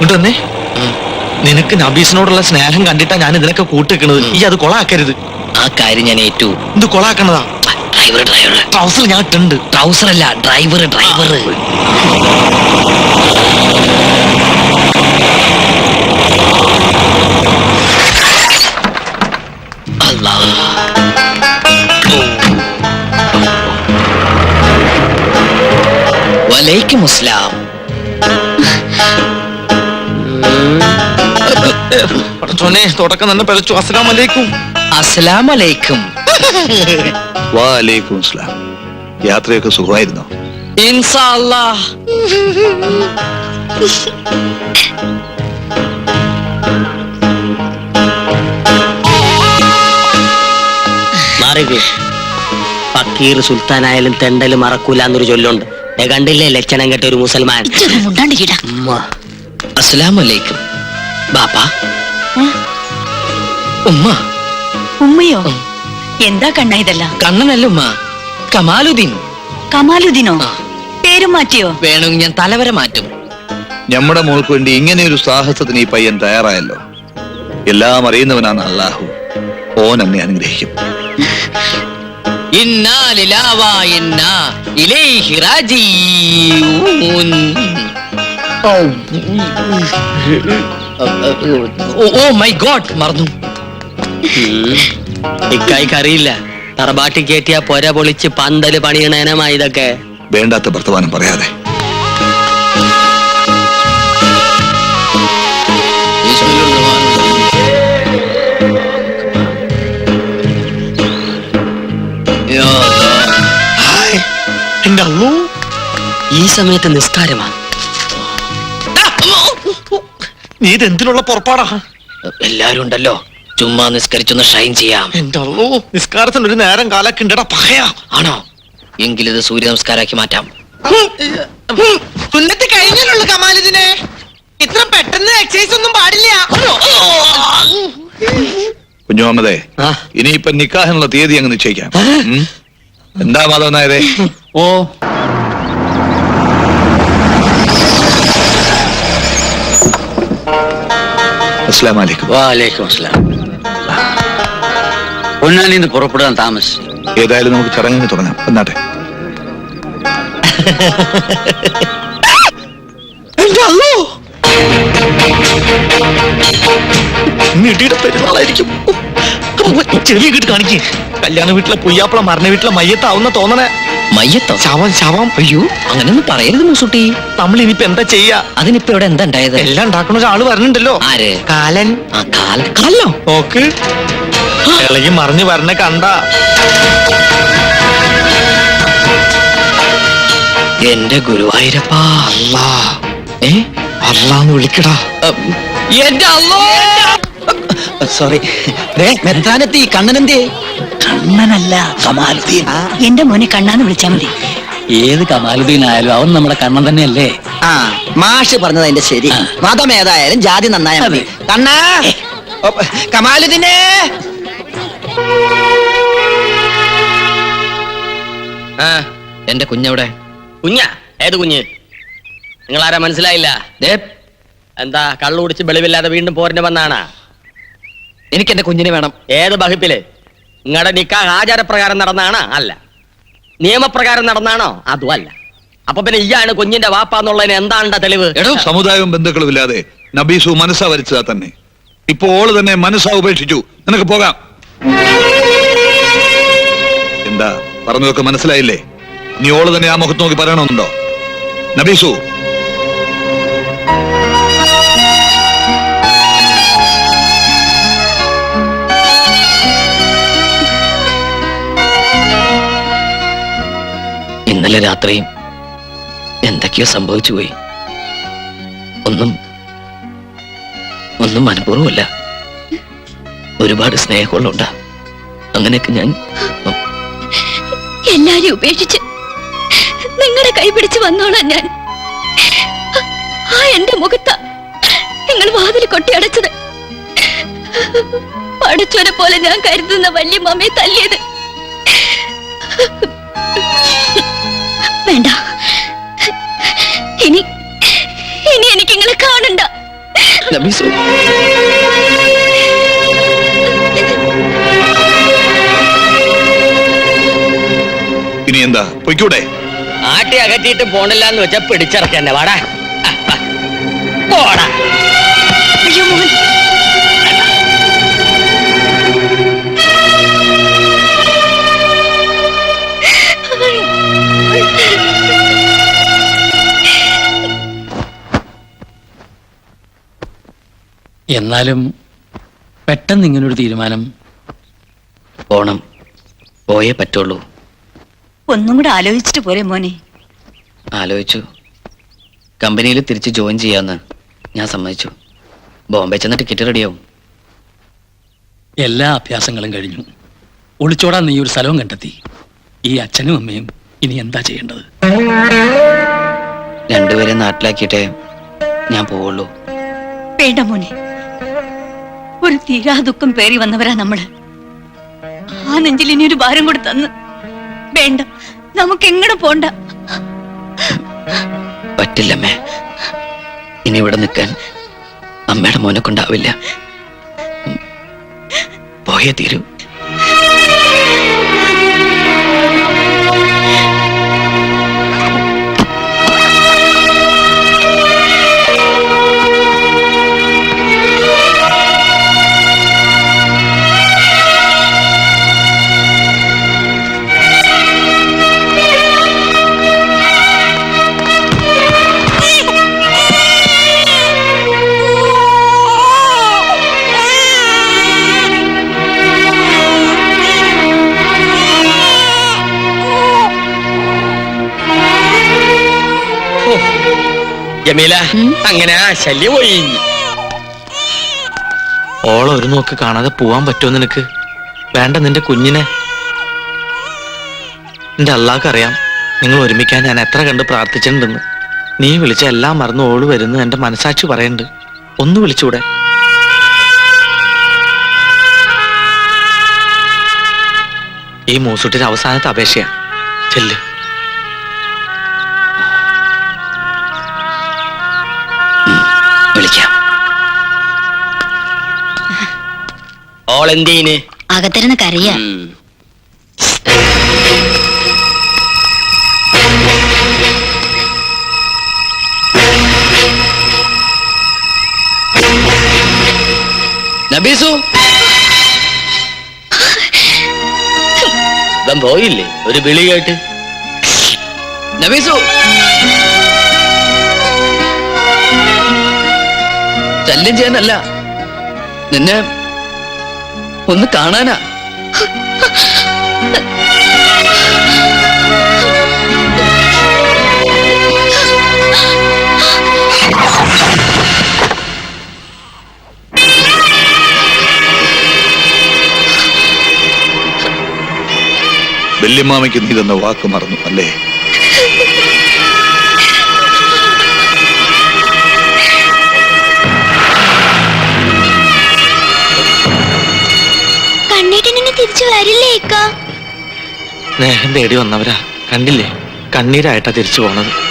ഇങ്ങോട്ട് വന്നേ. നിനക്ക് നബീസിനോടുള്ള സ്നേഹം കണ്ടിട്ടാ ഞാൻ ഇതിനൊക്കെ കൂട്ടിക്കണത്. ഈ അത് കൊളാക്കരുത്. ആ കാര്യം ഞാൻ ഏറ്റു. ഇത് കൊളാക്കണതാ. ഡ്രൈവർ ഡ്രൈവർ ട്രൗസർ ഞാൻ ഇട്ടുണ്ട് ട്രൗസർ അല്ല ഡ്രൈവർ ഡ്രൈവർ വലൈക്കും അസ്സലാം പടച്ചോനെ തുടക്കം തന്നെ പിഴച്ചു അസ്സലാം അലൈക്കും അസ്സലാം അലൈക്കും വാലൈക്കും അസ്സലാം. യാത്രയൊക്കെ സുഖമായിരുന്നു? ഇൻസാ അല്ലാഹ് മാറിക്ക്. ഫക്കീർ സുൽത്താനായാലും തെണ്ടലും മറക്കൂല എന്നൊരു ചൊല്ലുണ്ട് കണ്ടില്ലേ ലക്ഷണം കെട്ട ഒരു മുസൽമാൻ. ഇച്ചൊന്ന് ഉമ്മ. ബാപ്പ? ഉമ്മ? ഉമ്മയോ? എന്താ കണ്ണ ഇതല്ല? കണ്ണനല്ല ഉമ്മ. കമാലുദ്ദീൻ. കമാലുദ്ദീനോ. പേരും മാറ്റിയോ? വേണമെങ്കിൽ ഞാൻ തലവരെ മാറ്റും. നമ്മുടെ മോൾക്ക് വേണ്ടി ഇങ്ങനെ ഒരു സാഹസത്തിന് ഈ പയ്യൻ തയ്യാറായല്ലോ. എല്ലാം അറിയുന്നവനാണ് അള്ളാഹു ഓൻ എന്നെ അനുഗ്രഹിക്കും. ഇന്നാ ലിലാവ ഇന്നാ ഇലൈഹി റാജിഊൻ. ഓ മൈ ഗോഡ് മറന്നു. ഇക്കായിക്ക് അറിയില്ല. തറബാട്ടി കയറ്റിയ പൊര പൊളിച്ച് പന്തൽ പണിയണേനമായി ഇതൊക്കെ. വേണ്ടാത്ത വർത്തമാനം പറയാതെ. ഈ സമയത്ത് നിസ്കാരമാ. നീ ഇത് എന്തിനുള്ള പുറപ്പാടാ? എല്ലാരും ഉണ്ടല്ലോ. ചുമ്മാ നിസ്കരിച്ചൊന്ന് ഷൈൻ ചെയ്യാം. എന്റെ അള്ളൂ നിസ്കാരത്തിന് ഒരു നേരം കാലൊക്കെ ഉണ്ടടാ പകയാ. ആണോ? എങ്കിലിത് സൂര്യ നമസ്കാരാക്കി മാറ്റാം. തുന്നത്ത് കഴിഞ്ഞല്ലോ കമാലിതിനെ ഇത്ര പെട്ടെന്ന് എക്സസൈസ് ഒന്നും പാടില്ല. കുഞ്ഞുമുഹമ്മദേ ആ. ഇനിയിപ്പൊ നിക്കാഹിനുള്ള തീയതി അങ്ങ് നിശ്ചയിക്കാം. ഉം? എന്താ മാധവൻ നായരെ? ഓ അസ്ലാം വലൈക്കും വാലേക്കും അസ്സലാം. പൊന്നാനിന്ന് പുറപ്പെടാൻ താമസിച്ചു ഏതായാലും നമുക്ക് ചടങ്ങിന് തുടങ്ങാം. എന്നാട്ടെ നീട്ടിയുടെ പെരുന്നാളായിരിക്കും. ചെറിയ കിട്ടി കാണിക്കേ. കല്യാണ വീട്ടിലെ പുയ്യാപ്പള മരണ വീട്ടിലെ മയ്യത്താവുന്ന തോന്നണേ. മയ്യത്തോ? ചാവാം ചാവാം. അയ്യോ അങ്ങനെയൊന്നും പറയരുത് മൂസുട്ടി. നമ്മൾ ഇനിയിപ്പോ എന്താ ചെയ്യാ? അതിനിപ്പോ ഇവിടെ എന്താ ഉണ്ടായത്? എല്ലാം ഉണ്ടാക്കുന്ന ഒരാൾ വരണുണ്ടല്ലോ. ആര്? കാലൻ. ആ കാല കാലോ നോക്ക് ഇളകി മറിഞ്ഞു വരണ കണ്ട. എന്റെ ഗുരുവായൂരപ്പാ. അല്ലാ ഏ? അല്ലാന്ന് വിളിക്കടാ. എന്റെ അല്ലോ സോറി. മെത്താനത്തി കണ്ണനെന്തേ? കണ്ണനല്ല കമാലുദ്ദീൻ. എന്റെ മോനെ കണ്ണാന്ന് വിളിച്ചാ മതി. ഏത് കമാലുദ്ദീൻ ആയാലും അവൻ നമ്മുടെ കണ്ണൻ തന്നെയല്ലേ? ആ മാഷ് പറഞ്ഞത് അതിന്റെ ശരി. മതം ഏതായാലും ജാതി നന്നായ മതി. കണ്ണാ! കമാലുദ്ദീനെ! ആ എന്റെ കുഞ്ഞവിടെ? കുഞ്ഞ ഏത് കുഞ്ഞ്? നിങ്ങളാരാ മനസ്സിലായില്ല? ദേ, എന്താ കള്ളു കുടിച്ച് വെളിവില്ലാതെ വീണ്ടും പോരിന് വന്നാണ്? എനിക്ക് എന്റെ കുഞ്ഞിനെ വേണം. ഏത് ബഹിപ്പിൽ നിങ്ങളുടെ നിക്കാ ആചാരപ്രകാരം നടന്നാണോ? അല്ല. നിയമപ്രകാരം നടന്നാണോ? അതും അല്ല അപ്പൊ പിന്നെ ഇയാണ് കുഞ്ഞിന്റെ വാപ്പ എന്നുള്ളതിന് എന്താണ് തെളിവ്? എടോ സമുദായവും ബന്ധുക്കളും ഇല്ലാതെ നബീസു മനസ്സാ വരച്ചതാ തന്നെ. ഇപ്പൊ ഓൾ തന്നെ മനസ്സാ ഉപേക്ഷിച്ചു. നിനക്ക് പോകാം. എന്താ? പറഞ്ഞതൊക്കെ മനസ്സിലായില്ലേ? നീ ഓൾ തന്നെ ആ മുഖത്ത് നോക്കി പറയണമെന്നുണ്ടോ? നബീസു ഇന്നലെ രാത്രിയും എന്തൊക്കെയോ സംഭവിച്ചു പോയി. ഒന്നും ഒന്നും മനഃപൂർവമല്ല. ഒരുപാട് സ്നേഹമുള്ളുണ്ട അങ്ങനെയൊക്കെ ഞാൻ എല്ലാരും ഉപേക്ഷിച്ച് നിങ്ങളുടെ കൈ പിടിച്ച് വന്നോളാം ഞാൻ. ആ എന്റെ മുഖത്ത നിങ്ങൾ വാതിൽ കൊട്ടിയടച്ചത് പഠിച്ചവരെ പോലെ ഞാൻ കരുതുന്ന വലിയ മമ്മയെ തല്ലിയത്. വേണ്ട. ഇനി ഇനി എനിക്ക് നിങ്ങളെ കാണണ്ട ഇനി എന്താ? പൊയ്ക്കൂടെ? ആട്ടി അകറ്റിയിട്ട് പോണില്ല എന്ന് വെച്ചാ പിടിച്ചിറക്കന്നെ. വാടാ. പോടാ. അയ്യോ എന്നാലും പെട്ടെന്ന് ഇങ്ങനൊരു തീരുമാനം പോണം പോയേ പറ്റുള്ളൂ. ഒന്നും കൂടെ ആലോചിച്ചിട്ട് പോരെ മോനെ. ആലോചിച്ചു. കമ്പനിയിൽ തിരിച്ച് ജോയിൻ ചെയ്യാന്ന് ഞാൻ സമ്മതിച്ചു. ബോംബെ ചെന്ന ടിക്കറ്റ് റെഡിയാവും. എല്ലാ അഭ്യാസങ്ങളും കഴിഞ്ഞു. ഒളിച്ചോടാൻ നീ ഒരു സ്ഥലവും കണ്ടെത്തി. ഈ അച്ഛനും അമ്മയും ഇനി എന്താ ചെയ്യേണ്ടത്? രണ്ടുപേരെ നാട്ടിലാക്കിയിട്ടേ ഞാൻ പോവുള്ളൂ. വേണ്ട മോനെ. ഒരു തീരാ ദുഃഖം പേറി വന്നവരാ നമ്മൾ. ആ നെഞ്ചിൽ ഇനി ഒരു ഭാരം കൂടി തന്ന്. വേണ്ട നമുക്ക് എങ്ങനെ പോണ്ട? പറ്റില്ലമ്മേ. ഇനി ഇവിടെ നിൽക്കാൻ അമ്മയുടെ മോനെ കൊണ്ടാവില്ല. പോയേ തീരൂ. ജമീല അങ്ങനെ ആ ശല്യം പോയി ഓളെ ഒരു നോക്ക് കാണാതെ പോവാൻ പറ്റുമോ നിനക്ക്? വേണ്ട നിന്റെ കുഞ്ഞിനെ. എന്റെ അള്ളാഹ്ക്കറിയാം നിങ്ങൾ ഒരുമിക്കാൻ ഞാൻ എത്ര കണ്ട് പ്രാർത്ഥിച്ചിട്ടുണ്ടെന്ന്. നീ വിളിച്ച എല്ലാം മറന്നു ഓൾ വരുന്നു എന്റെ മനസാക്ഷി പറയുന്നുണ്ട്. ഒന്ന് വിളിച്ചൂടെ? ഈ മൂസൂട്ടിന്റെ അവസാനത്തെ അപേക്ഷയാ ചെല്ല്. ഓളെന്തീന് അകത്തിരുന്ന് കരയാ. നബീസു. ഇവൻ പോയില്ലേ? ഒരു വിളി കേട്ട്. നബീസു. ശല്യം ചെയ്യാനല്ല. നിന്നെ ഒന്ന് കാണാനാ. വല്യമ്മാമയ്ക്ക് നീ തന്ന വാക്ക് മറന്നു അല്ലേ? സ്നേഹം തേടി വന്നവരാ. കണ്ടില്ലേ? കണ്ണീരായിട്ടാ തിരിച്ചു പോണത്.